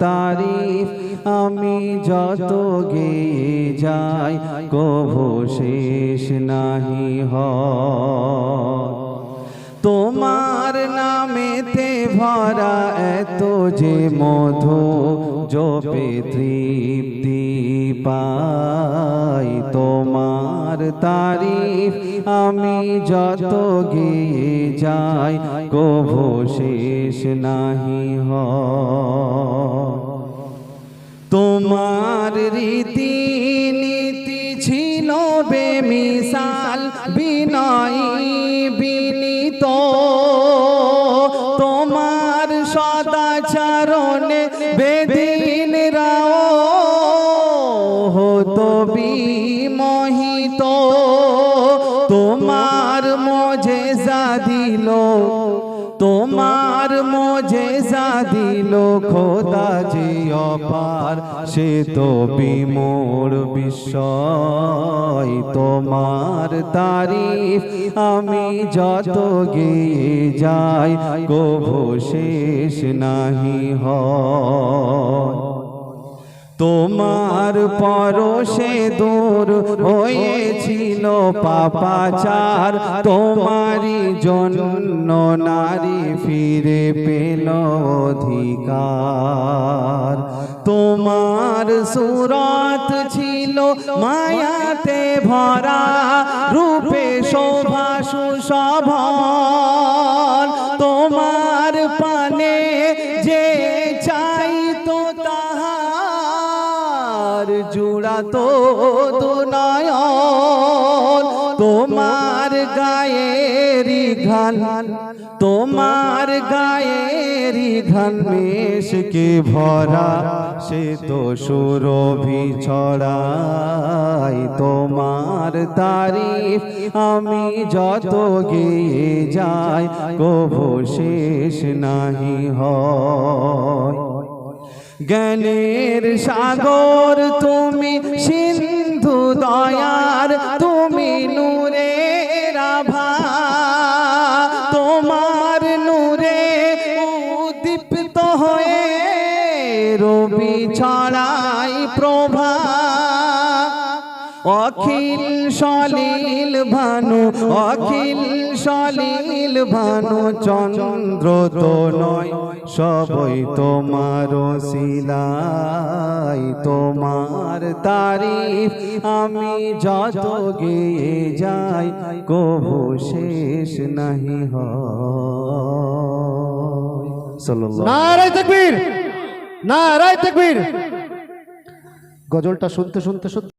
তারিফ, আমি যত গেয়ে যাই, কভু শেষ নাহি হয়। তোমার নামেতে ভরা এত যে মধু, জপে তৃপ্তি পাই। তোমার তারিফ, আমি যত গিয়ে যাই, কভু শেষ নাহি হয়। তোমার রীতি নীতি ছিল বেমিশাল বিনয় বিনীত। তোমার সদাচরণে বেদিন তোমার মজে দিল খোদা যে অপার, সে তো বিমোর বিস্ময়। তোমার তারিফ আমি যত গিয়ে যাই কভু শেষ নাহি হয়। তোমার পরশে দূর হয়েছিল পাপাচার, তোমারই জন্য নারী ফিরে পেল অধিকার। তোমার সুরত ছিল মায়াতে ভরা, রূপে শোভা সুশোভন। তাহার জুড়া তো দুনয়ন, তোমার গায়েরি ঘান তোমার গায়েরি ঘান মেশকে ভরা, সে তো সুরভি ছড়াই তোমার তারিফ। আমি যত গিয়ে যাই কভু শেষ নাহি হয়। জ্ঞানের সাগর, তুমি সিন্ধু দয়ার, তুমি নূরে রাভা তোমার নূরে উদ্দীপ্ত হয়ে রবি ছড়াই প্রভা। অখিল সলিল ভানু অখিল সলিল ভানু চন্দ্র তো নয় সবই তোমার শিলাই তোমার তারিফ আমি যত গিয়ে যাই কভু শেষ নাহি নারায় তকবীর নারায় তকবীর। গজলটা শুনতে শুনতে শুনতে